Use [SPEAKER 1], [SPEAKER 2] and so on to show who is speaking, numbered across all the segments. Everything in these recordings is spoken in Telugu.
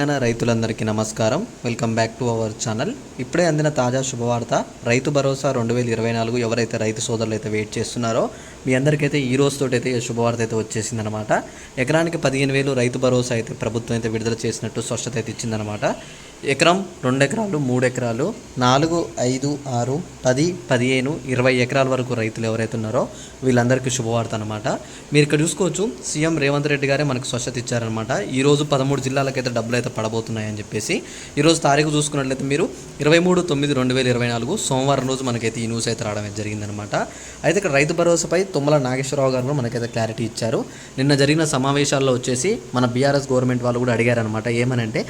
[SPEAKER 1] తెలంగాణ రైతులందరికీ నమస్కారం. Welcome back to our channel. ఇప్పుడే అందిన తాజా శుభవార్త రైతు భరోసా రెండు వేల ఇరవై నాలుగు ఎవరైతే రైతు సోదరులు అయితే వెయిట్ చేస్తున్నారో మీ అందరికైతే ఈ రోజుతోటి అయితే శుభవార్త అయితే వచ్చేసిందనమాట ఎకరానికి పదిహేను వేలు రైతు భరోసా అయితే ప్రభుత్వం అయితే విడుదల చేసినట్టు స్పష్టత అయితే ఇచ్చిందనమాట ఎకరం రెండు ఎకరాలు మూడు ఎకరాలు నాలుగు ఐదు ఆరు పది పదిహేను ఇరవై ఎకరాల వరకు రైతులు ఎవరైతే ఉన్నారో వీళ్ళందరికీ శుభవార్త అనమాట మీరు ఇక్కడ చూసుకోవచ్చు సీఎం రేవంత్ రెడ్డి గారే మనకు స్వచ్ఛత ఇచ్చారనమాట ఈరోజు పదమూడు జిల్లాలకైతే డబ్బులు అయితే పడబోతున్నాయని చెప్పేసి ఈరోజు తారీఖు చూసుకున్నట్లయితే మీరు ఇరవై మూడు తొమ్మిది రెండు వేల ఇరవై నాలుగు సోమవారం రోజు మనకైతే ఈ న్యూస్ అయితే రావడం జరిగిందనమాట అయితే ఇక్కడ రైతు భరోసాపై తుమ్మల నాగేశ్వరరావు గారు మనకైతే క్లారిటీ ఇచ్చారు. నిన్న జరిగిన సమావేశాల్లో వచ్చేసి మన బీఆర్ఎస్ గవర్నమెంట్ వాళ్ళు కూడా అడిగారనమాట ఏమనంటే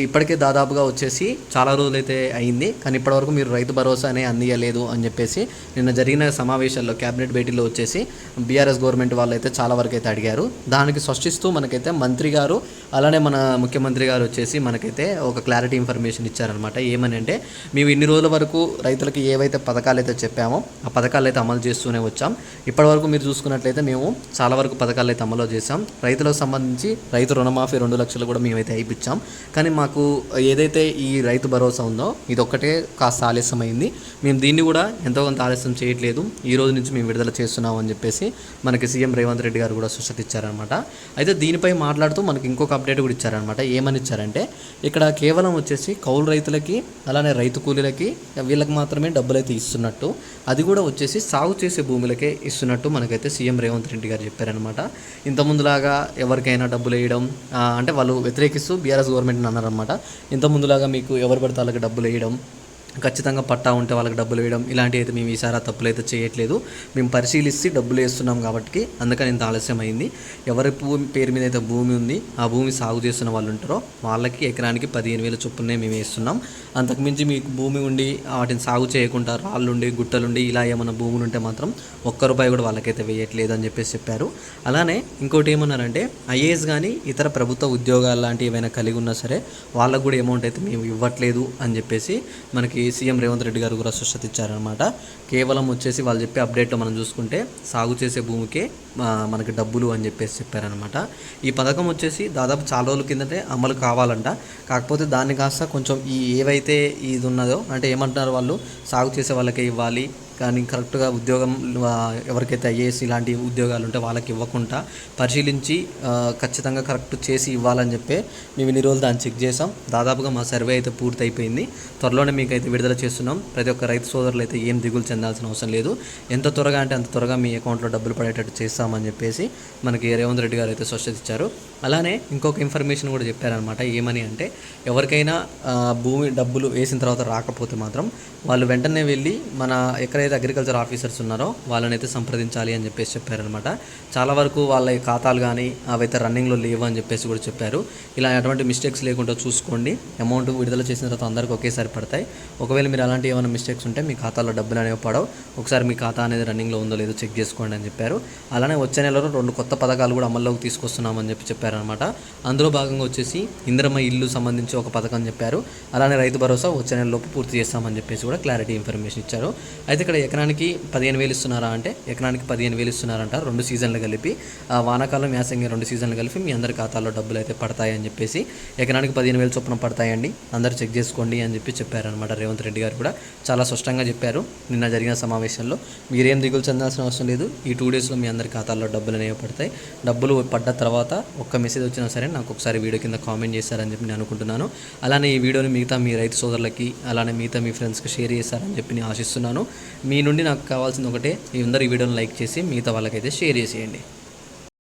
[SPEAKER 1] ఇప్పటికే దాదాపు దాదాపుగా వచ్చేసి చాలా రోజులైతే అయింది. కానీ ఇప్పటివరకు మీరు రైతు భరోసా అనే అందియలేదు అని చెప్పేసి నిన్న జరిగిన సమావేశాల్లో క్యాబినెట్ భేటీలో వచ్చేసి బీఆర్ఎస్ గవర్నమెంట్ వాళ్ళు అయితే చాలా వరకు అయితే అడిగారు. దానికి స్పష్టిస్తూ మనకైతే మంత్రి గారు అలానే మన ముఖ్యమంత్రి గారు వచ్చేసి మనకైతే ఒక క్లారిటీ ఇన్ఫర్మేషన్ ఇచ్చారనమాట ఏమని అంటే మేము ఇన్ని రోజుల వరకు రైతులకి ఏవైతే పథకాలు అయితే చెప్పామో ఆ పథకాలు అయితే అమలు చేస్తూనే వచ్చాం. ఇప్పటివరకు మీరు చూసుకున్నట్లయితే మేము చాలా వరకు పథకాలు అయితే అమలు చేసాం రైతులకు సంబంధించి రైతు రుణమాఫీ రెండు లక్షలు కూడా మేమైతే అయిపించాం కానీ మాకు ఏదైతే ఈ రైతు భరోసా ఉందో ఇది ఒక్కటే కాస్త ఆలస్యమైంది. మేము దీన్ని కూడా ఎంతో కొంత ఆలస్యం చేయట్లేదు. ఈ రోజు నుంచి మేము విడుదల చేస్తున్నాం అని చెప్పేసి మనకి సీఎం రేవంత్ రెడ్డి గారు కూడా స్పష్టత ఇచ్చారనమాట అయితే దీనిపై మాట్లాడుతూ మనకి ఇంకొక అప్డేట్ కూడా ఇచ్చారనమాట ఏమని ఇచ్చారంటే ఇక్కడ కేవలం వచ్చేసి కౌలు రైతులకి అలానే రైతు కూలీలకి వీళ్ళకి మాత్రమే డబ్బులు అయితే ఇస్తున్నట్టు అది కూడా వచ్చేసి సాగు చేసే భూములకే ఇస్తున్నట్టు మనకైతే సీఎం రేవంత్ రెడ్డి గారు చెప్పారనమాట ఇంతకుముందులాగా ఎవరికైనా డబ్బులు వేయడం అంటే వాళ్ళు వ్యతిరేకిస్తూ బీఆర్ఎస్ గవర్నమెంట్ అన్నారనమాట ముందులాగా మీకు ఎవరు పడితే వాళ్ళకి డబ్బులు వేయడం ఖచ్చితంగా పట్టా ఉంటే వాళ్ళకి డబ్బులు వేయడం ఇలాంటివి అయితే మేము ఈసారి ఆ తప్పులు అయితే చేయట్లేదు. మేము పరిశీలిస్తే డబ్బులు వేస్తున్నాం కాబట్టి అందుకని ఇంత ఆలస్యం అయింది ఎవరి భూమి పేరు మీద అయితే భూమి ఉంది ఆ భూమి సాగు చేస్తున్న వాళ్ళు ఉంటారో వాళ్ళకి ఎకరానికి పదిహేను వేల చొప్పునే మేము వేస్తున్నాం. అంతకుమించి మీకు భూమి ఉండి వాటిని సాగు చేయకుండా రాళ్ళుండి గుట్టలుండి ఇలా ఏమైనా భూములు ఉంటే మాత్రం ఒక్క రూపాయి కూడా వాళ్ళకైతే వేయట్లేదు అని చెప్పేసి చెప్పారు. అలానే ఇంకోటి ఏమన్నారంటే ఐఏఎస్ కానీ ఇతర ప్రభుత్వ ఉద్యోగాలు లాంటివి ఏమైనా కలిగి ఉన్నా సరే వాళ్ళకు కూడా అమౌంట్ అయితే మేము ఇవ్వట్లేదు అని చెప్పేసి మనకి సీఎం రేవంత్ రెడ్డి గారు కూడా స్పష్టత ఇచ్చారనమాట కేవలం వచ్చేసి వాళ్ళు చెప్పే అప్డేట్లో మనం చూసుకుంటే సాగు చేసే భూమికే మనకి డబ్బులు అని చెప్పేసి చెప్పారనమాట ఈ పథకం వచ్చేసి దాదాపు చాలా రోజుల కిందటే అమలు కావాలంట. కాకపోతే దాన్ని కాస్త కొంచెం ఈ ఏవైతే ఇది ఉన్నదో అంటే ఏమంటున్నారు వాళ్ళు సాగు చేసే వాళ్ళకే ఇవ్వాలి కానీ కరెక్ట్గా ఉద్యోగం ఎవరికైతే ఐఏఎస్ ఇలాంటి ఉద్యోగాలు ఉంటే వాళ్ళకి ఇవ్వకుండా పరిశీలించి ఖచ్చితంగా కరెక్ట్ చేసి ఇవ్వాలని చెప్పి మేము ఇన్ని రోజులు దాన్ని చెక్ చేసాం దాదాపుగా మా సర్వే అయితే పూర్తి అయిపోయింది త్వరలోనే మీకు అయితే విడుదల చేస్తున్నాం. ప్రతి ఒక్క రైతు సోదరులు అయితే ఏం దిగులు చెందాల్సిన అవసరం లేదు. ఎంత త్వరగా అంటే అంత త్వరగా మీ అకౌంట్లో డబ్బులు పడేటట్టు చేస్తామని చెప్పేసి మనకి రేవంత్ రెడ్డి గారు అయితే స్పష్టత ఇచ్చారు. అలానే ఇంకొక ఇన్ఫర్మేషన్ కూడా చెప్పారనమాట ఏమని అంటే ఎవరికైనా భూమి డబ్బులు వేసిన తర్వాత రాకపోతే మాత్రం వాళ్ళు వెంటనే వెళ్ళి మన ఎక్కడ ఎవరైతే అగ్రికల్చర్ ఆఫీసర్స్ ఉన్నారో వాళ్ళని అయితే సంప్రదించాలి అని చెప్పేసి చెప్పారనమాట చాలా వరకు వాళ్ళ ఖాతాలు కానీ అవైతే రన్నింగ్లో లేవు అని చెప్పేసి కూడా చెప్పారు. ఇలా ఎటువంటి మిస్టేక్స్ లేకుండా చూసుకోండి. అమౌంట్ విడుదల చేసిన తర్వాత అందరికి ఒకేసారి పడతాయి. ఒకవేళ మీరు అలాంటి ఏమైనా మిస్టేక్స్ ఉంటే మీ ఖాతాలో డబ్బులు అనేవి పడవు. ఒకసారి మీ ఖాతా అనేది రన్నింగ్లో ఉందో లేదో చెక్ చేసుకోండి అని చెప్పారు. అలానే వచ్చే నెలలో రెండు కొత్త పథకాలు కూడా అమల్లోకి తీసుకొస్తున్నామని చెప్పి చెప్పారనమాట అందులో భాగంగా వచ్చేసి ఇందిరమ్మ ఇల్లు సంబంధించి ఒక పథకం చెప్పారు. అలానే రైతు భరోసా వచ్చే నెలలోపు పూర్తి చేస్తామని చెప్పేసి కూడా క్లారిటీ ఇన్ఫర్మేషన్ ఇచ్చారు. అయితే ఇక్కడ ఎకరానికి పదిహేను వేలు ఇస్తున్నారా అంటే ఎకరానికి పదిహేను వేలు ఇస్తున్నారంట. రెండు సీజన్లు కలిపి ఆ వానాకాలం యాసంగి రెండు సీజన్లు కలిపి మీ అందరి ఖాతాలో డబ్బులు అయితే పడతాయని చెప్పేసి ఎకరానికి పదిహేను వేలు చొప్పున పడతాయండి. అందరూ చెక్ చేసుకోండి అని చెప్పి చెప్పారనమాట రేవంత్ రెడ్డి గారు కూడా. చాలా స్పష్టంగా చెప్పారు నిన్న జరిగిన సమావేశంలో. మీరేం దిగులు చెందాల్సిన అవసరం లేదు. ఈ టూ డేస్లో మీ అందరి ఖాతాల్లో డబ్బులు అనేవి పడతాయి. డబ్బులు పడ్డ తర్వాత ఒక్క మెసేజ్ వచ్చినా సరే నాకు ఒకసారి వీడియో కింద కామెంట్ చేశారని చెప్పి నేను అనుకుంటున్నాను. అలానే ఈ వీడియోని మిగతా మీ రైతు సోదరులకి అలానే మిగతా మీ ఫ్రెండ్స్కి షేర్ చేశారని చెప్పి నేను ఆశిస్తున్నాను. మీ నుండి నాకు కావాల్సింది ఒకటే. మీ అందరు ఈ వీడియోని లైక్ చేసి మిగతా వాళ్ళకైతే షేర్ చేసేయండి.